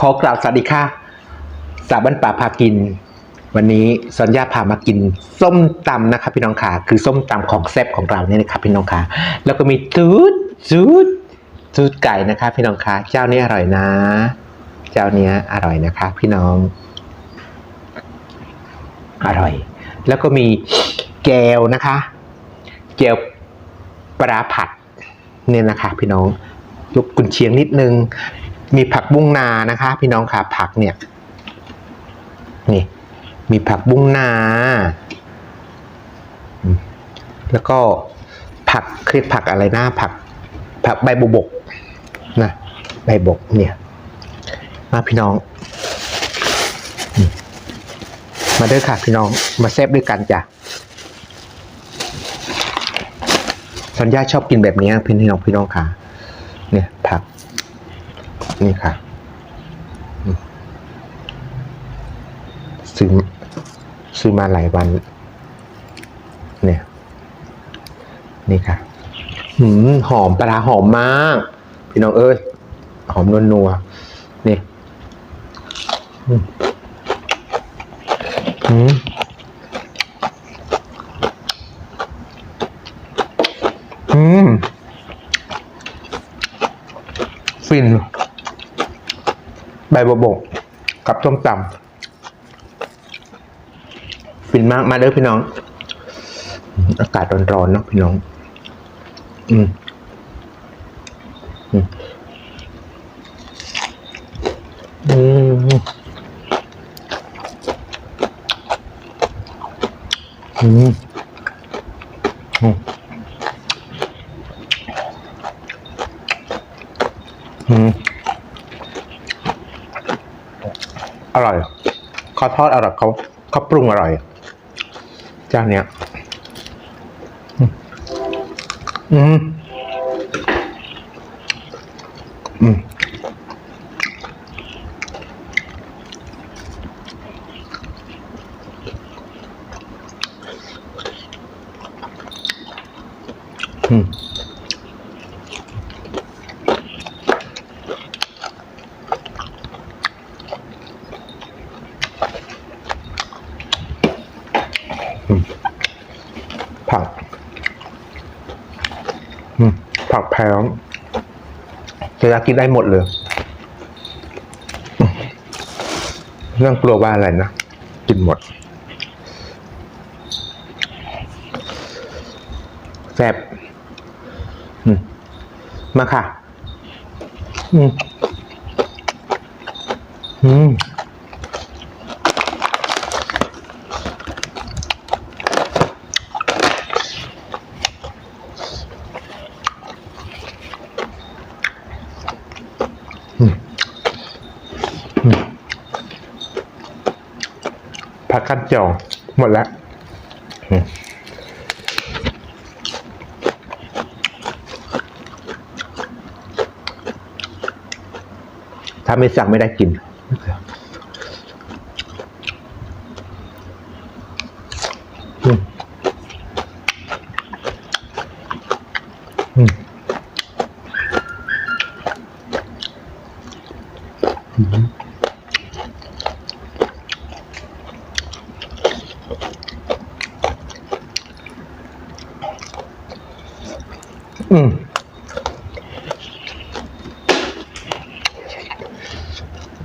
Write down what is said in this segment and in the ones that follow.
ขอกล่าวสวัสดีค่ะสาบ้านป่าพากิน วันนี้สัญญาพามากิน ส้มตำนะครับพี่น้องค่ะคือส้มตำของแซ่บของเราเนี่ยนะครับพี่น้องค่ะแล้วก็มีจูดจูดจูดไก่นะคะ พี่น้องค่ะเจ้านี้อร่อยนะ เจ้านี้อร่อยนะคะ พี่น้อง อร่อย แล้วก็มีแกวนะคะ แกวปลาผัดเนี่ยนะคะ พี่น้องยกกุนเชียงนิดนึง มีผักบุ้งนานะคะ พี่น้องค่ะผักเนี่ยนี่มีผักบุ้งนา แล้วก็ผักครียกผักอะไรนะผัก ผักใบบุบกนะใบบกเนี่ย มาพี่น้องมมาเด้อค่ะพี่น้องมาแซบด้วยกันจ้ะสัญญาชอบกินแบบนี้พี่น้องพี่น้องค่ะ เนี่ยผัก นี่ค่ะซื้อซื้อมาหลายวัน เนี่ย นี่ค่ะหืมหอมปลาหอมมาก พี่น้องเอ้ย หอมนัวนัวนี่อืมอืมอืมฟิน บบัวบกกับส้มตำฟินมากมาเด้อพี่น้องอืมอากาศร้อนๆเนาะพี่น้อง อืมอืมอืมอืมอืม อร่อยเขาทอดอร่อยเขาเขาปรุงอร่อยเจ้าเนี้ยอืมอืมอืม แพงจะอยากกินได้หมดเลย เรื่องกลัวว่าอะไรนะ กินหมดแซ่บมาค่ะ อืม อืม ผักขั้นจองหมดแล้วอืม ถ้าไม่สั่งไม่ได้กิน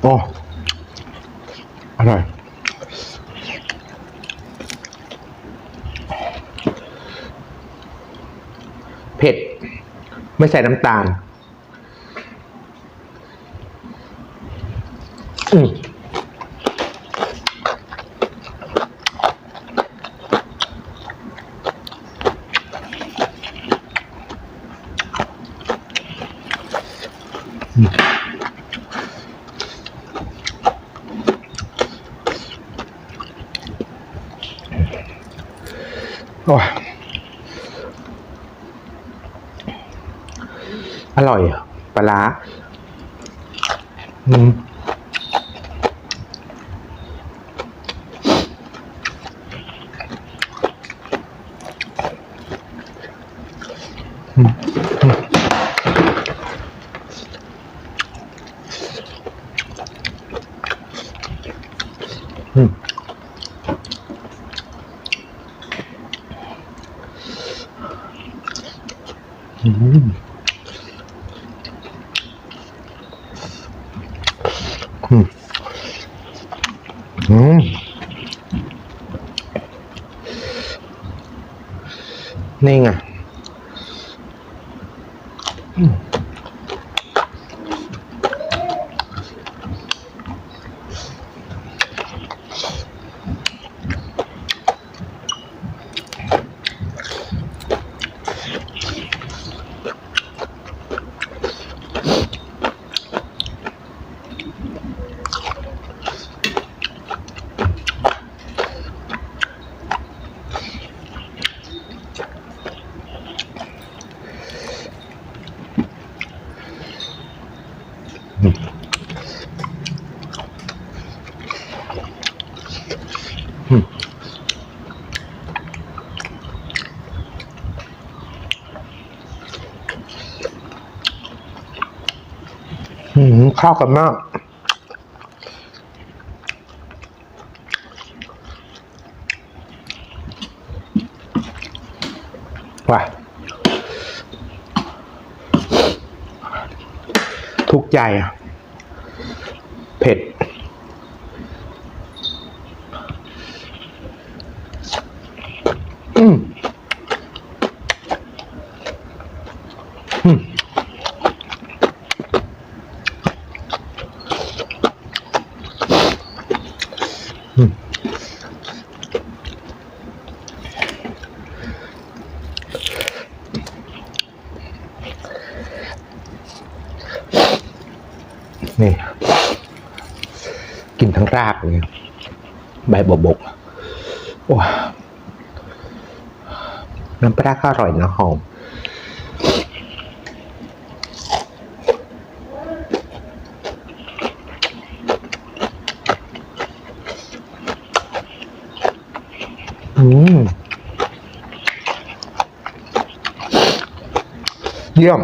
โอ้อร่อยเผ็ด ไม่ใส่น้ำตาล อืมโอร่อยปลาอืมอืมอืม ข้าวกันมาก ว่ะ ทุกใจอะเผ็ด นี่ กินทั้งรากเลยใบบกบกโอ้น้ำปลาก็อร่อยนะหอมอืมเยี่ย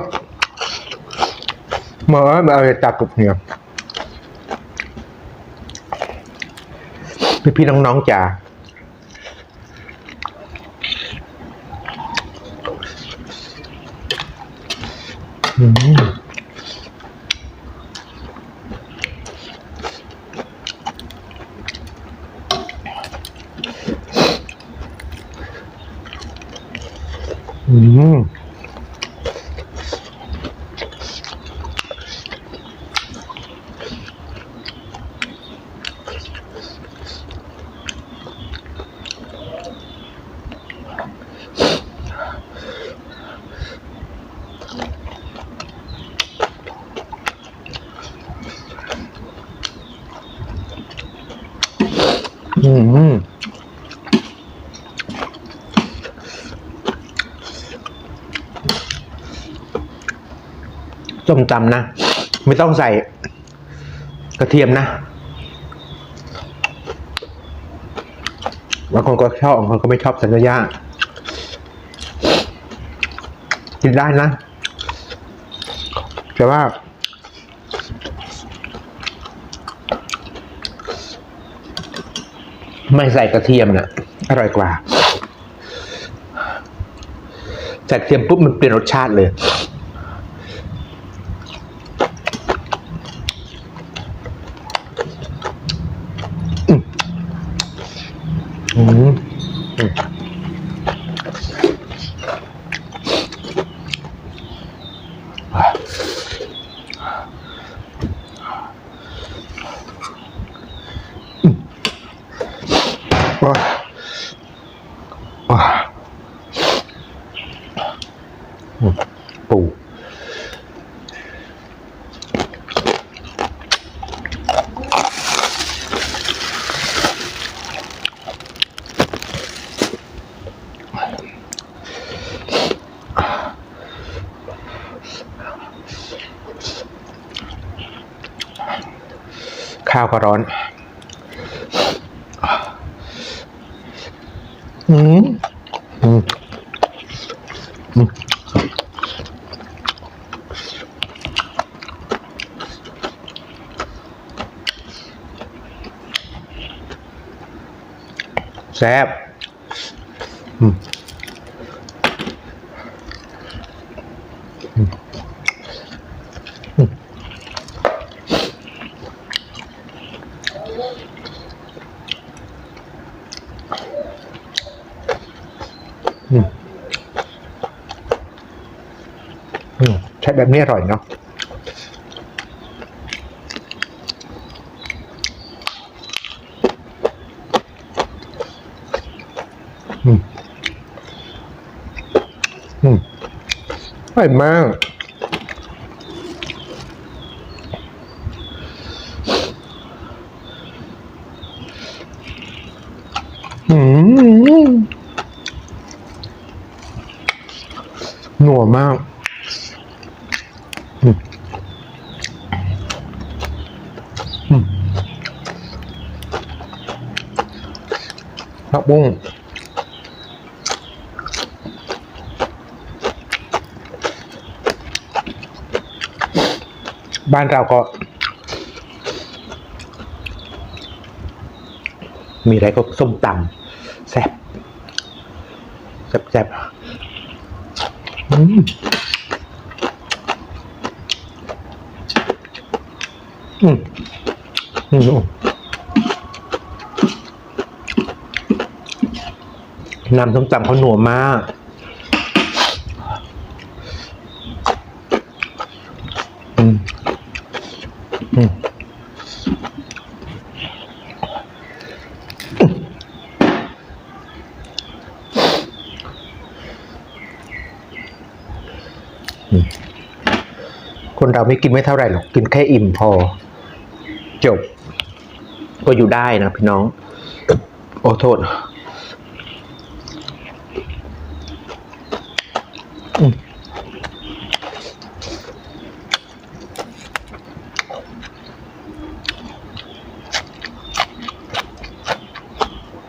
มาเอาจากกับเนี่ยพี่พี่น้องๆจ๋าอืมอืม อืม ส้มตำนะ ไม่ต้องใส่กระเทียมนะบางคนก็ชอบบางคนก็ไม่ชอบสัญญากินได้นะ แต่ว่า ไม่ใส่กระเทียมน่ะอร่อยกว่าใส่กระเทียมปุ๊บมันเปลี่ยนรสชาติเลย อืมอืมว้าว้าอืมปู ข้าวก็ร้อน อืมอืมอืมแซ่บอืมอืมอืมอืมอืมใช้ แบบนี้อร่อยเนาะอืมอืมอร่อยมากอืมหนัวมาก ผักบุ้งบ้านเราก็ มีอะไรก็ส้มตำแซ่บแซ่บแซ่บอืม อืมอืมน้ำส้มตำเขาหนัวมากอืมอืมคนเราไม่กินไม่เท่าไหร่หรอก กินแค่อิ่มพอ จบ ก็อยู่ได้นะพี่น้อง โอ้โทษอืม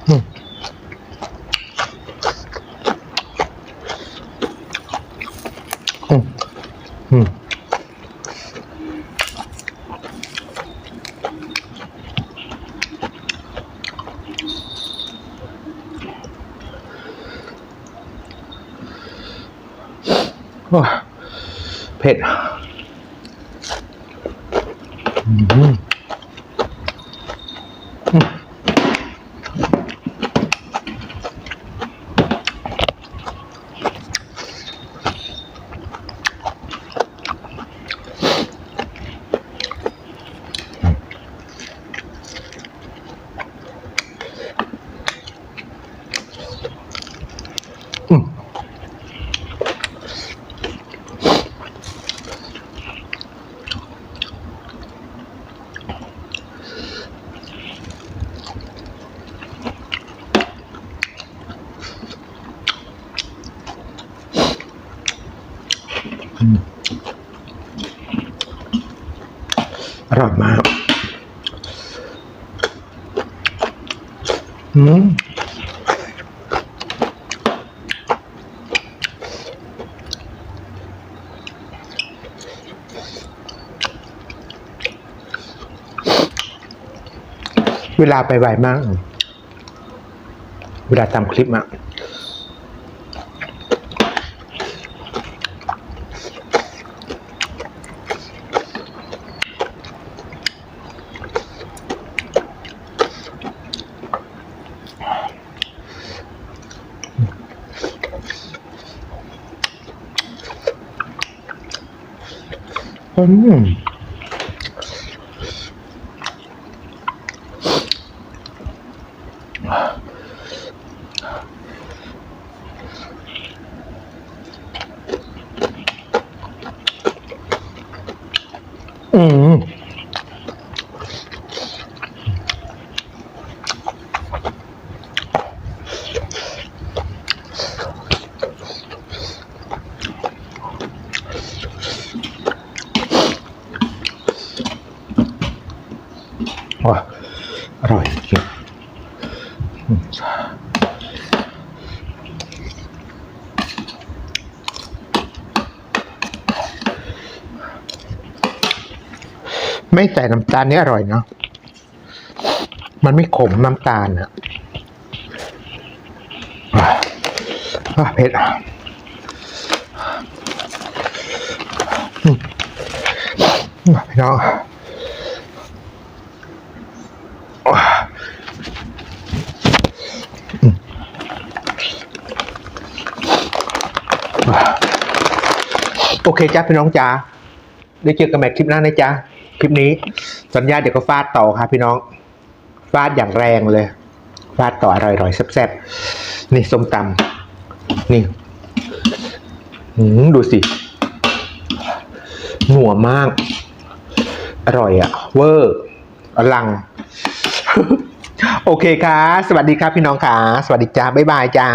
อืมอืมอืม โอ้ย เผ็ด อร่อยมาก อืมเวลาไปไวมาก เวลาทำคลิปอะ อืมอืมว้า ไม่ใส่น้ำตาลนี่อร่อยเนาะ มันไม่ขมน้ำตาลอะเผ็ดพี่น้องโอเคจ้าพี่น้องจ้าได้เจอกันใหม่คลิปหน้านะจ๊ะ คลิปนี้สัญญาเดี๋ยวก็ฟาดต่อค่ะพี่น้อง ฟาดอย่างแรงเลย ฟาดต่ออร่อยๆแซ่บๆนี่ส้มตำนี่ดูสิหนัวมาก อร่อยอะเวอร์อลัง โอเคค่ะ สวัสดีครับพี่น้องค่ะ สวัสดีจ้าบ๊ายบายจ้า